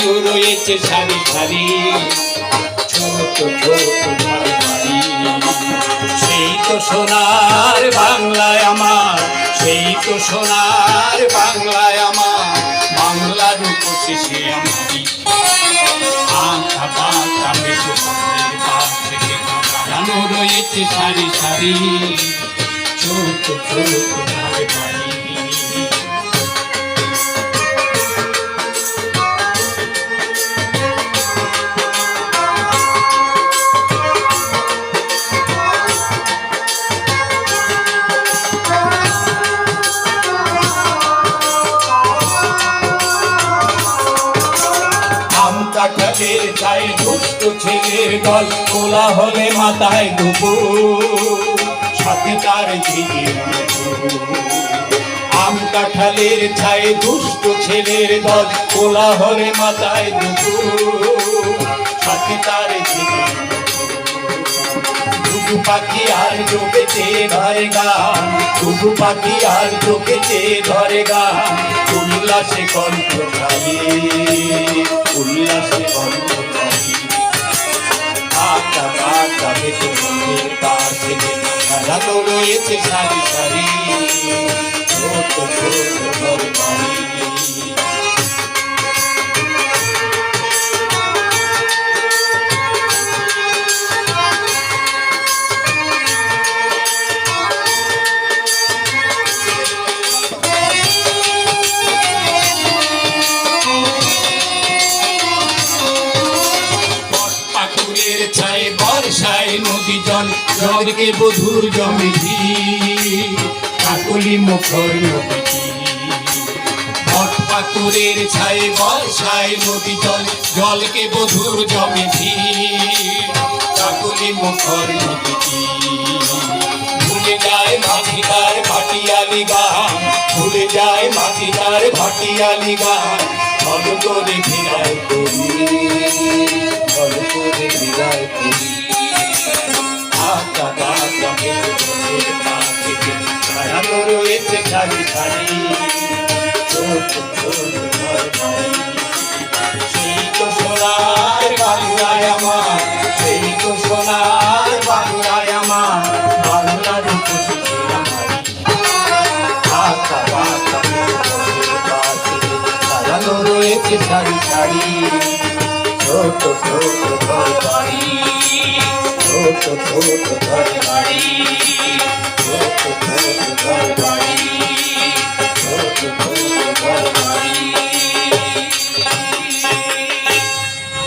লাগানো রয়েছে সারি সারি। ছোট ছোট সেই তো সোনার বাংলায় আমার, সেই তো সোনার বাংলায় আমার বাংলার উপশেষে আমারই। আঁকা বাঁকা পাশে লাগানো রয়েছে সারি সারি। ছোট ছোট ঘর কাঠালের চাই দুষ্ট ছেলের দল কোলা হলে মাথায় দুপুর। সাথে তার ঝিঝি আম কাঠালের ছায় দুষ্ট ছেলের দল কোলা হলে মাথায় দুপুর। সাথে তার ঝিঝি ঘুঘু পাখি আর চোখেতে ধরে গান। পাখি আর চোখেতে ধরে গান। উল্লাসে কণ্ঠ খালি উল্লাসে পাশে সাজানো রয়েছে সারি সারি। জলকে বধুর জমে। কাকলি মুখর নদী ভট পাকুরের ছায় বর্ষায় নদী জল, জলকে বধুর জমে। কাকলি মুখর নদী ভুলে যায় মাঝিদার ভাটিয়ালি গান ভুলে যায় মাঝিদার ভাটিয়ালি গান ফল করে সারি সারি ছোট ছোট ঘর বাড়ি সেই তো সোনার বাংলায় আমার সেই তো সোনার বাংলায় আমার বাংলার রয়েছে সারি সারি ছোট ছোট ঘর বাড়ি ছোট ছোট ঘর বাড়ি ছোট ছোট ঘর বাড়ি